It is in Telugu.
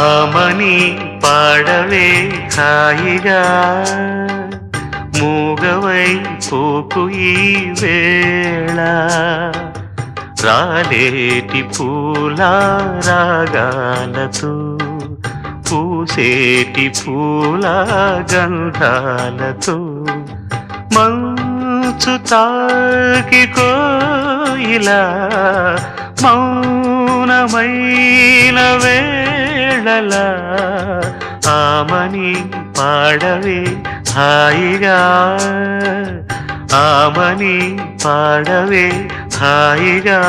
ఆమని పాడవే హాయిగా. మూగవై పోకు ఈ వేళ. రాలేటి పూల రాగాలతో పూసేటి పూల గంధాలతో. మంచు తాకి కోయిలా మౌనమైన వేళల ఆమని పాడవే హాయిగా. ఆమని పాడవే హాయిగా.